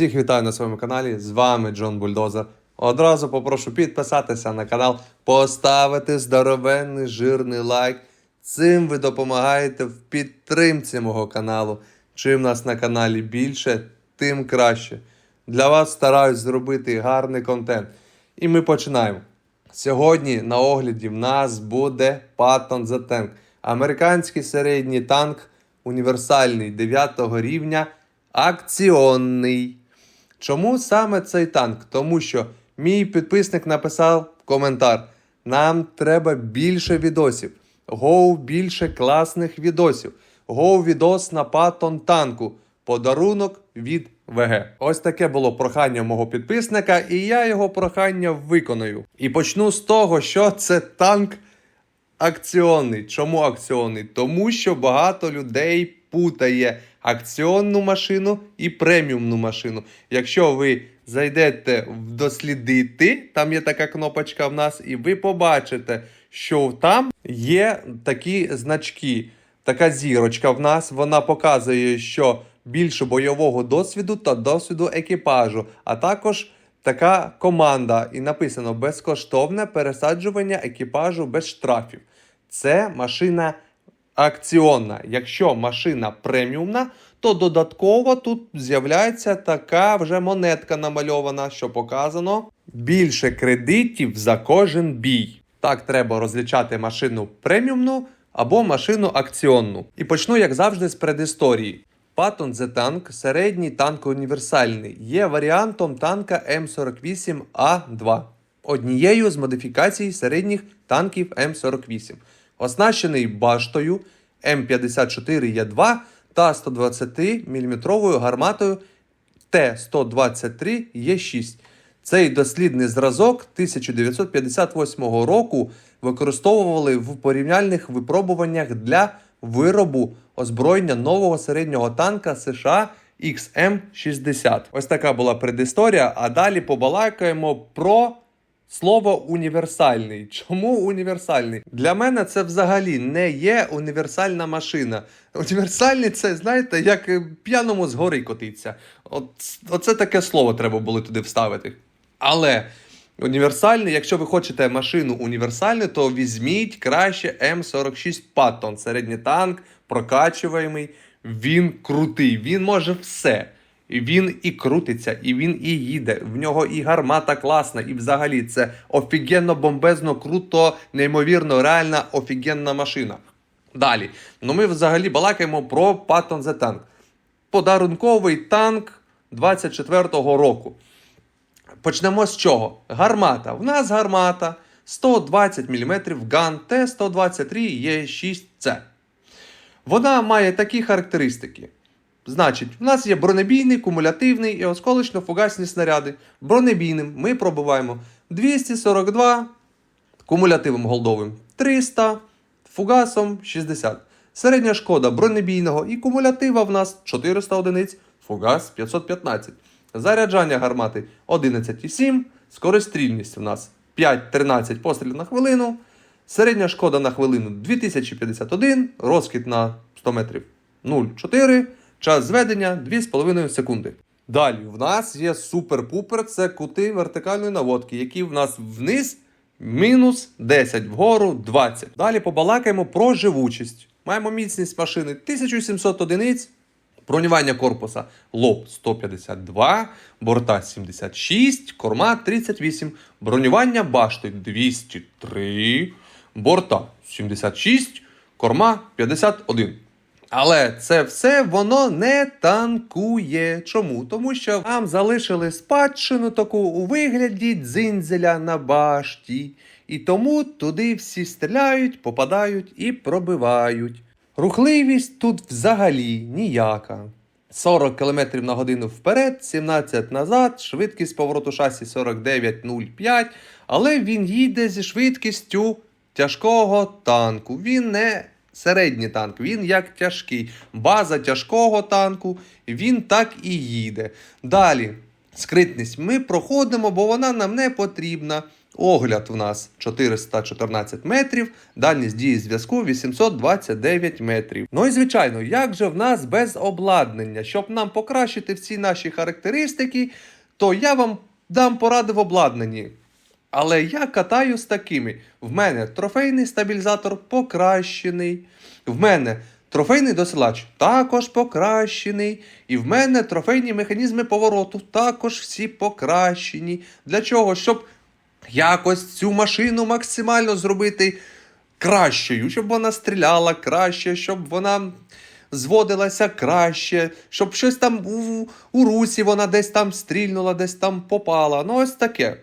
Всіх вітаю на своєму каналі. З вами Джон Бульдозер. Одразу попрошу підписатися на канал, поставити здоровенний жирний лайк. Цим ви допомагаєте в підтримці мого каналу. Чим нас на каналі більше, тим краще. Для вас стараюсь зробити гарний контент. І ми починаємо. Сьогодні на огляді в нас буде Patton The Tank. Американський середній танк, універсальний 9 рівня, акціонний. Чому саме цей танк? Тому що мій підписник написав коментар: нам треба більше відосів. Гоу більше класних відосів. Гоу відос на Patton танку. Подарунок від ВГ. Ось таке було прохання мого підписника, і я його прохання виконую. І почну з того, що це танк акціонний. Чому акціонний? Тому що багато людей путає акціонну машину і преміумну машину. Якщо ви зайдете в дослідити, там є така кнопочка в нас, і ви побачите, що там є такі значки. Така зірочка в нас, вона показує, що більше бойового досвіду та досвіду екіпажу, а також така команда, і написано безкоштовне пересаджування екіпажу без штрафів. Це машина акціонна. Якщо машина преміумна, то додатково тут з'являється така вже монетка намальована, що показано більше кредитів за кожен бій. Так треба розлічати машину преміумну або машину акціонну. І почну, як завжди, з предісторії. Patton The Tank – середній танк універсальний, є варіантом танка М48А2, однією з модифікацій середніх танків М48, оснащений баштою М54Е2 та 120-мм гарматою Т-123Е6. Цей дослідний зразок 1958 року використовували в порівняльних випробуваннях для виробу озброєння нового середнього танка США XM60. Ось така була предісторія. А далі побалакаємо про слово універсальний. Чому універсальний? Для мене це взагалі не є універсальна машина. Універсальний це, знаєте, як е, п'яному з гори котиться. От, оце таке слово треба було туди вставити. Але універсальний, якщо ви хочете машину універсальну, то візьміть краще М46 Patton. Середній танк, прокачуваємий. Він крутий, він може все. Він і крутиться, і він і їде. В нього і гармата класна, і взагалі це офігенно, бомбезно, круто, неймовірно, реальна офігенна машина. Далі. Ну ми взагалі балакаємо про Patton The Tank. Подарунковий танк 24-го року. Почнемо з чого? Гармата. В нас гармата 120 мм ГАН Т-123Е6С. Вона має такі характеристики. Значить, в нас є бронебійний, кумулятивний і осколочно-фугасні снаряди. Бронебійним ми пробиваємо 242, кумулятивом голдовим 300, фугасом 60. Середня шкода бронебійного і кумулятива в нас 400 одиниць, фугас 515. Заряджання гармати 11,7, скорострільність у нас 5-13 пострілів на хвилину. Середня шкода на хвилину 2051, розкид на 100 метрів 0,4, час зведення 2,5 секунди. Далі в нас є супер-пупер, це кути вертикальної наводки, які в нас вниз мінус 10, вгору 20. Далі побалакаємо про живучість. Маємо міцність машини 1700 одиниць. Бронювання корпуса лоб 152, борта 76, корма 38, бронювання башти 203, борта 76, корма 51. Але це все воно не танкує. Чому? Тому що нам залишили спадщину таку у вигляді дзинзеля на башті. І тому туди всі стріляють, попадають і пробивають. Рухливість тут взагалі ніяка. 40 км на годину вперед, 17 назад, швидкість повороту шасі 49,05, але він їде зі швидкістю тяжкого танку. Він не середній танк, він як тяжкий. База тяжкого танку, він так і їде. Далі, скритність ми проходимо, бо вона нам не потрібна. Огляд у нас 414 метрів, дальність дії зв'язку 829 метрів. Ну і звичайно, як же в нас без обладнання? Щоб нам покращити всі наші характеристики, то я вам дам поради в обладнанні. Але я катаю з такими. В мене трофейний стабілізатор покращений. В мене трофейний досилач також покращений. І в мене трофейні механізми повороту також всі покращені. Для чого? Щоб якось цю машину максимально зробити кращою, щоб вона стріляла краще, щоб вона зводилася краще, щоб щось там у, у русі вона десь там стрільнула, десь там попала. Ну, ось таке.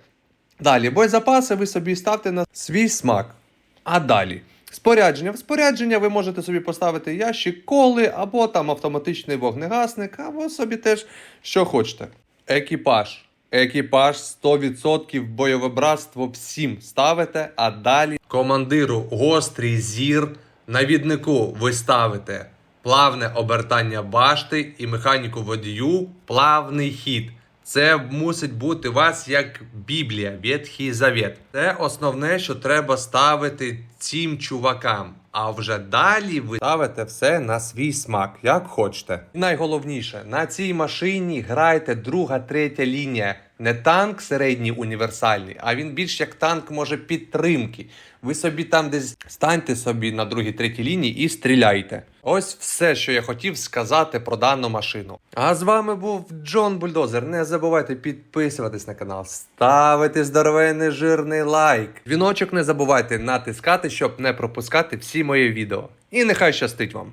Далі, боєзапаси ви собі ставте на свій смак. А далі. Спорядження. В спорядження ви можете собі поставити ящик коли, або там автоматичний вогнегасник, або собі теж що хочете. Екіпаж. Екіпаж 100% бойове братство всім ставите, а далі командиру гострий зір, навіднику ви ставите плавне обертання башти і механіку водію плавний хід. Це мусить бути у вас як Біблія, Ветхий Завет. Це основне, що треба ставити цим чувакам. А вже далі ви ставите все на свій смак, як хочете. Найголовніше, на цій машині грайте друга, третя лінія. Не танк середній універсальний, а він більш як танк може підтримки. Ви собі там десь станьте собі на другій, третій лінії і стріляйте. Ось все, що я хотів сказати про дану машину. А з вами був Джон Бульдозер. Не забувайте підписуватись на канал, ставити здоровенний жирний лайк. Дзвіночок не забувайте натискати, щоб не пропускати всі мої відео. І нехай щастить вам!